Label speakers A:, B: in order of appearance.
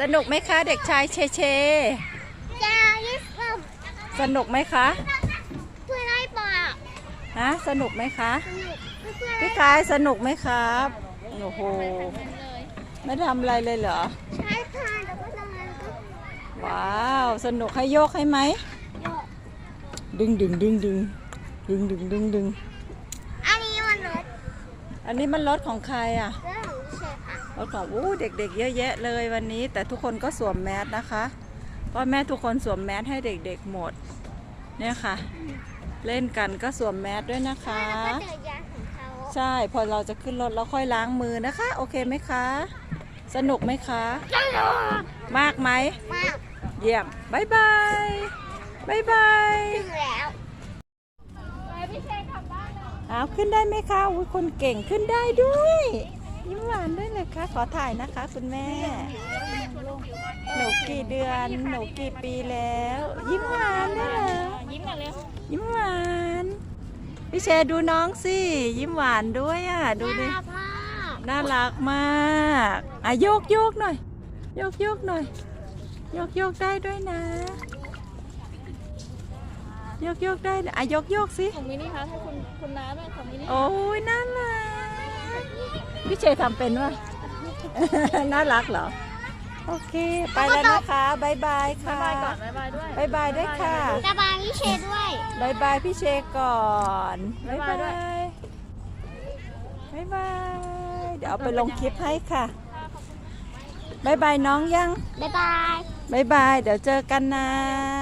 A: สนุกไหมคะ เด็กชายเชเช
B: จะยิ่งกับ
A: สนุกไหมคะ
B: เพื่อนไล่ปอก
A: ฮะ สนุกไหมคะ
B: สนุกเพื่อนไล่
A: พี่กายสนุกไหมครับ โอ้โห ไม่ทำอะไรเลยเหรอ
B: ใช้ทานแล้วก็ทำงานก็
A: ว้าว สนุกให้โยกให้ไหม
B: โยก
A: ดึงดึงดึงดึงดึงดึงดึงดึง
B: อันนี้มันรถ
A: อันนี้มันรถของใครอะ
B: เรื่องของเชฟค่ะ
A: รถของอู้เด็กๆ เยอะแยะเลยวันนี้ แต่ทุกคนก็สวมแมสนะคะพ่อแม่ทุกคนสวมแมสให้เด็กๆหมด เนี่ยค่ะ เล่นกันก็สวมแมสด้วยนะคะ
B: แล้วก็เจอยาของเขา
A: ใช่พอเราจะขึ้นรถเราค่อยล้างมือนะคะ โอเคไหมคะ สนุกไหมคะ
B: สนุก
A: มากไหม
B: มาก
A: เยี่ยมบายบายบายบาย
B: ถึงแล้ว
A: เอาขึ้นได้ไหมคะอุ้ยคนเก่งขึ้นได้ด้วยยิ้มหวานด้วยเลยคะขอถ่ายนะคะคุณแม่ หนูกี่เดือน หนูกี่ปีแล้ว ยิ้มหวานด้วยเหรอ
C: ยิ้มกันเร็ว
A: ยิ้มหวานพี่เชดูน้องสิ ยิ้มหวานด้วยอะ ดูดิ
B: น่าพ่อ
A: น่ารักมากอะโยกโยกหน่อย โยกโยกหน่อย โยกโยกได้ด้วยนะ ยกโยกได้นะอะยกโยกสิ
C: ของมินี่คะให้คุณคุณน้าด้วยของมินี่
A: โอ้ยน่ารักพี่เชยทำเป็นวะ น่ารักเหรอ โอเค ไปแล้วนะคะบายบาย
C: บ๊า
A: ค่ะ
C: ยบายก่อนบ๊ายบายด้วย
A: บายบายด้วยค่ะ
B: ระบายพี่เชฟด้วย
A: บายบายพี่เชยก่อนบาย
C: บ๊าย
A: บา
C: บายด้วย
A: ยบายบาย เดี๋ยวเอาไปลงคลิปให้ค่ะบายบายน้องยัง
B: บ๊ายบาย
A: บายบาย เดี๋ยวเจอกันนะบายบาย